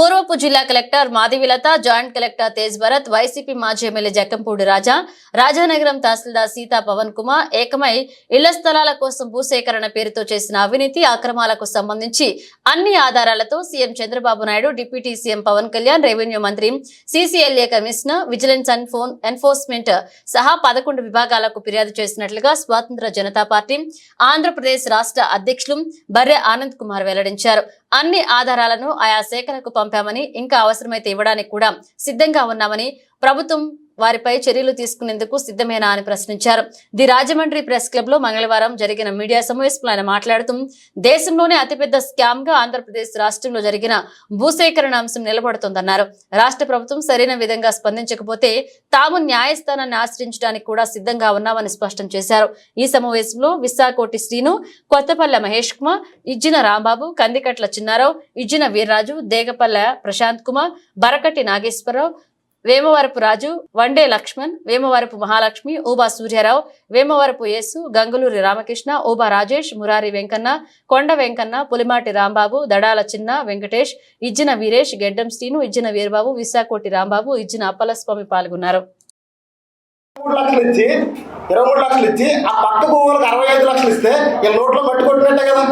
పూర్వపు జిల్లా collector Madhavilatha joint collector Tej Bharat YCP మాజీ ఎమ్మెల్యే జక్కంపూడి రాజా రాజానగరం తహసీల్దార్ సీతా పవన్ కుమార్ ఏకమై ఇళ్ళ స్థలాల కోసం భూసేకరణ పేరుతో చేసిన అవినీతి అక్రమాలకు సంబంధించి అన్ని ఆధారాలతో CM Chandrababu Naidu deputy CM Pavan Kalyan revenue మంత్రి CCLA commissioner vigilance and phone enforcement సహా పదకొండు విభాగాలకు ఫిర్యాదు చేసినట్లుగా స్వాతంత్ర జనతా పార్టీ ఆంధ్రప్రదేశ్ రాష్ట్ర అధ్యక్షులు బర్రె ఆనంద్ కుమార్ వెల్లడించారు. అన్ని ఆధారాలను ఆయా శాఖలకు పంపామని ఇంకా అవసరమైతే ఇవ్వడానికి కూడా సిద్ధంగా ఉన్నామని ప్రభుత్వం వారిపై చర్యలు తీసుకునేందుకు సిద్ధమేనా అని ప్రశ్నించారు. ది రాజమండ్రి ప్రెస్ క్లబ్లో మంగళవారం జరిగిన మీడియా సమావేశంలో ఆయన మాట్లాడుతూ దేశంలోనే అతిపెద్ద స్కామ్గా ఆంధ్రప్రదేశ్ రాష్ట్రంలో జరిగిన భూసేకరణ అంశం నిలబడుతోందన్నారు. రాష్ట్ర ప్రభుత్వం సరైన విధంగా స్పందించకపోతే తాము న్యాయస్థానాన్ని ఆశ్రయించడానికి కూడా సిద్ధంగా ఉన్నామని స్పష్టం చేశారు. ఈ సమావేశంలో విశాఖోటి శ్రీను కొత్తపల్లె మహేష్ కుమార్ ఇజ్జిన రాంబాబు కందికట్ల చిన్నారావు ఇజ్జిన వీర్రాజు దేగపల్లె ప్రశాంత్ కుమార్ బరకటి నాగేశ్వరరావు వేమవరపు రాజు వండే లక్ష్మణ్ వేమవరపు మహాలక్ష్మి ఊబా సూర్యారావు వేమవరపు యేసు గంగులూరి రామకృష్ణ ఊబా రాజేష్ మురారి వెంకన్న కొండ వెంకన్న పులిమాటి రాంబాబు దడాల చిన్న వెంకటేష్ ఇజ్జిన వీరేష్ గెడ్డం శ్రీను ఇజ్జిన వీరబాబు విశాకోటి రాంబాబు ఇజ్జిన అప్పలస్వామి పాల్గొన్నారు. మూడు లక్షలు ఇచ్చి ఇరవై మూడు లక్షలు ఇచ్చి ఆ పక్క భూములకు అరవై ఐదు లక్షలు ఇస్తే ఈ నోట్లో పట్టుకుంటున్నట్టే కదా.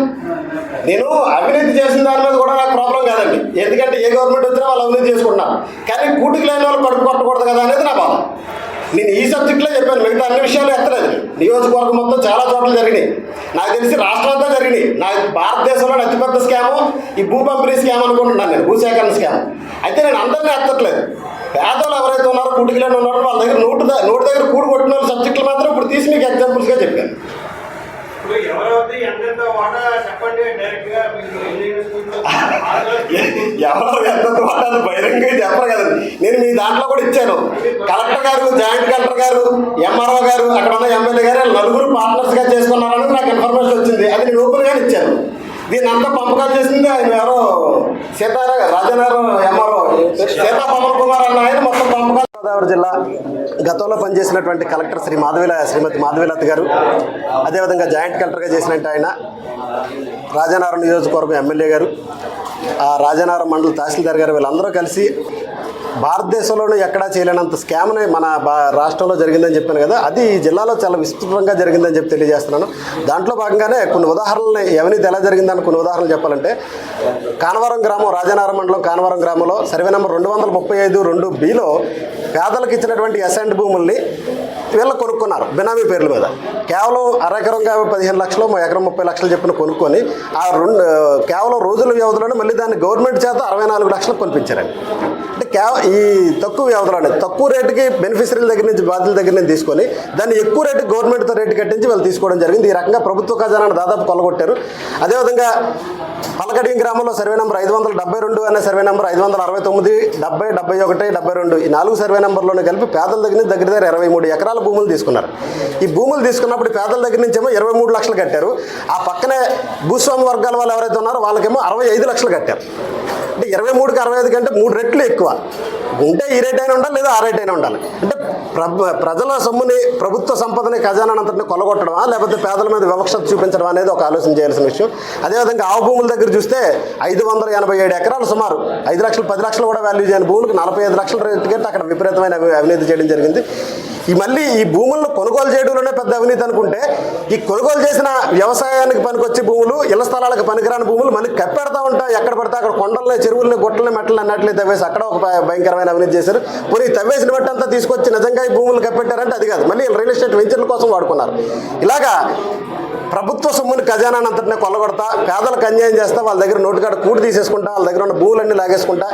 నేను అవినీతి చేసిన దాని మీద కూడా నాకు ప్రాబ్లం కాదండి. ఎందుకంటే ఏ గవర్నమెంట్ వచ్చినా వాళ్ళు అవినీతి చేసుకుంటున్నారు. కానీ కూటికి లేని వాళ్ళు కడుపు కొట్టకూడదు కదా అనేది నా బాధ నేను ఈ సబ్జెక్ట్లో చెప్పాను మిగతా అన్ని విషయాలు ఎత్తలేదు. నియోజకవర్గం మొత్తం చాలా చోట్ల జరిగినాయి. నాకు తెలిసి రాష్ట్రాలతో జరిగినాయి. నా భారతదేశంలో అతిపెద్ద స్కాము ఈ భూ పంపిణీ స్కామ్ అనుకుంటున్నాను నేను భూసేకరణ స్కామ్ అయితే నేను అందరినీ ఎత్తట్లేదు. పేదలు ఎవరైతే ఉన్నారో కుటికిలేని ఉన్నారో వాళ్ళ దగ్గర నోటు నోటు దగ్గర కూడు కొట్టిన వాళ్ళ సబ్జెక్టులు మాత్రం ఇప్పుడు తీసి మీకు ఎగ్జాంపుల్స్గా చెప్పాను. ఎవరు ఎంత వాటాలు బహిరంగంగా చెప్పరు కదండి. నేను మీ దాంట్లో కూడా ఇచ్చాను. కలెక్టర్ గారు జాయింట్ కలెక్టర్ గారు ఎంఆర్ఓ గారు అక్కడ ఉన్న ఎమ్మెల్యే గారు నలుగురు పార్ట్నర్స్గా చేసుకున్నారని నాకు ఇన్ఫర్మేషన్ వచ్చింది. అది నేను ఓపెన్గానే ఇచ్చాను. దీన్ని అంతా పంపకాలు చేసింది ఆయన ఎవరో సీతారా రాజానగరం ఎంఆర్ఓ. సీతా పవన్ కుమార్ అన్న ఆయన మొత్తం గోదావరి జిల్లా గతంలో పనిచేసినటువంటి కలెక్టర్ శ్రీ మాధవిల శ్రీమతి మాధవిలత గారు అదేవిధంగా జాయింట్ కలెక్టర్గా చేసినట్టు ఆయన రాజానగరం నియోజకవర్గం ఎమ్మెల్యే గారు ఆ రాజానగరం మండల తహసీల్దార్ గారు వీళ్ళందరూ కలిసి భారతదేశంలోనే ఎక్కడా చేయలేనంత స్కామ్ని మన బా రాష్ట్రంలో జరిగిందని చెప్పాను కదా అది ఈ జిల్లాలో చాలా విస్తృతంగా జరిగిందని చెప్పి తెలియజేస్తున్నాను. దాంట్లో భాగంగానే కొన్ని ఉదాహరణలు అవినీతి ఎలా జరిగిందని కొన్ని ఉదాహరణలు చెప్పాలంటే కానవరం గ్రామం రాజానగరం మండలం కానవరం గ్రామంలో సర్వే నెంబర్ రెండు వందల ముప్పై ఐదు రెండు బిలో పేదలకు ఇచ్చినటువంటి ఎసెంట్ భూముల్ని వీళ్ళు కొనుక్కున్నారు బినామీ పేర్ల మీద. కేవలం అరెకరంగా పదిహేను లక్షలు ఎకరం ముప్పై లక్షలు చెప్పిన కొనుక్కొని ఆ రెండు కేవలం రోజుల వ్యవధిలోనే మళ్ళీ దాన్ని గవర్నమెంట్ చేత అరవై నాలుగు లక్షలు కొనిపించారండి. అంటే కేవ ఈ తక్కువ వ్యవధిలోనే తక్కువ రేటుకి బెనిఫిషరీల దగ్గర నుంచి బాధ్యుల దగ్గర నుంచి తీసుకొని దాన్ని ఎక్కువ రేటు గవర్నమెంట్తో రేటు కట్టించి వాళ్ళు తీసుకోవడం జరిగింది. ఈ రకంగా ప్రభుత్వ ఖజానాను దాదాపు కొలగొట్టారు. అదేవిధంగా పలకడి గ్రామంలో సర్వే నెంబర్ ఐదు వందల డెబ్బై రెండు అనే సర్వే నెంబర్ ఐదు వందల అరవై తొమ్మిది డెబ్బై డెబ్బై ఒకటి డెబ్బై రెండు ఈ నాలుగు సర్వే నెంబర్లోనే కలిపి పేదల దగ్గర నుంచి దగ్గర దగ్గర ఇరవై మూడు ఎకరాల భూములు తీసుకున్నారు. ఈ భూములు తీసుకున్నప్పుడు పేదల దగ్గర నుంచేమో ఇరవై మూడు లక్షలు కట్టారు. ఆ పక్కనే భూస్వామి వర్గాల వాళ్ళు ఎవరైతే ఉన్నారో వాళ్ళకేమో అరవై ఐదు లక్షలు కట్టారు. అంటే ఇరవై మూడుకి అరవై ఐదు కంటే మూడు రెట్లు ఎక్కువ. ఉంటే ఈ రేట్ అయినా ఉండాలి లేదా ఆ రేట్ అయినా ఉండాలి. అంటే ప్రజల సొమ్ముని ప్రభుత్వ సంపదని ఖజానంతటిని కొలగొట్టడమా లేకపోతే పేదల మీద వివక్షత చూపించడం అనేది ఒక ఆలోచన చేయాల్సిన విషయం. అదేవిధంగా ఆవు భూముల దగ్గర చూస్తే ఐదు వందల ఎనభై ఏడు ఎకరాలు సుమారు. ఐదు లక్షలు పది లక్షలు కూడా వాల్యూ చేయని భూములకు నలభై ఐదు లక్షల రేటు కంటే అక్కడ విపరీతమైన అవినీతి చేయడం జరిగింది. ఈ మళ్ళీ ఈ భూములను కొనుగోలు చేయడంలోనే పెద్ద అవినీతి అనుకుంటే ఈ కొనుగోలు చేసిన వ్యవసాయానికి పనికొచ్చే భూములు ఇళ్ళ స్థలాలకు పనికిరాని భూములు మళ్ళీ కప్పెడతా ఉంటా ఎక్కడ పడితే అక్కడ కొండల్ని చెరువుల్ని గుట్టల్ని మెట్టలు అన్నట్లే తవ్వేసి అక్కడ ఒక భయంకరమైన అవినీతి చేశారు. పోనీ ఈ తవ్వేసిన బట్టి అంతా తీసుకొచ్చి నిజంగా ఈ భూములు కప్పెట్టారంటే అది కాదు. మళ్ళీ రియల్ ఎస్టేట్ వెంచర్ల కోసం వాడుకున్నారు. ఇలాగా ప్రభుత్వ సొమ్ముని ఖజానానంతటిని కొల్లగొడతా పేదలకు అన్యాయం చేస్తా వాళ్ళ దగ్గర నోటుకాడ కూడి తీసేసుకుంటా వాళ్ళ దగ్గర ఉన్న భూములన్నీ లాగేసుకుంటా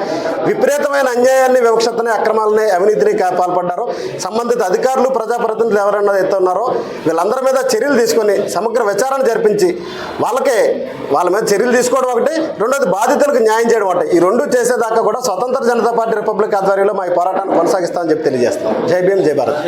విపరీతమైన అన్యాయాన్ని వివక్షతని అక్రమాలని అవినీతిని పాల్పడ్డారు సంబంధిత అధికారులు ప్రజాప్రతినిధులు ఎవరైనా ఎత్తున్నారో వీళ్ళందరి మీద చర్యలు తీసుకొని సమగ్ర విచారణ జరిపించి వాళ్ళకే వాళ్ళ మీద చర్యలు తీసుకోవడం ఒకటి. రెండోది బాధితులకు న్యాయం చేయడం ఒకటి. ఈ రెండు చేసేదాకా కూడా స్వతంత్ర జనతా పార్టీ రిపబ్లిక్ ఆధ్వర్యంలో మా ఈ పోరాటాన్ని కొనసాగిస్తామని చెప్పి తెలియజేస్తాం జై భీమ్ జై భారత్.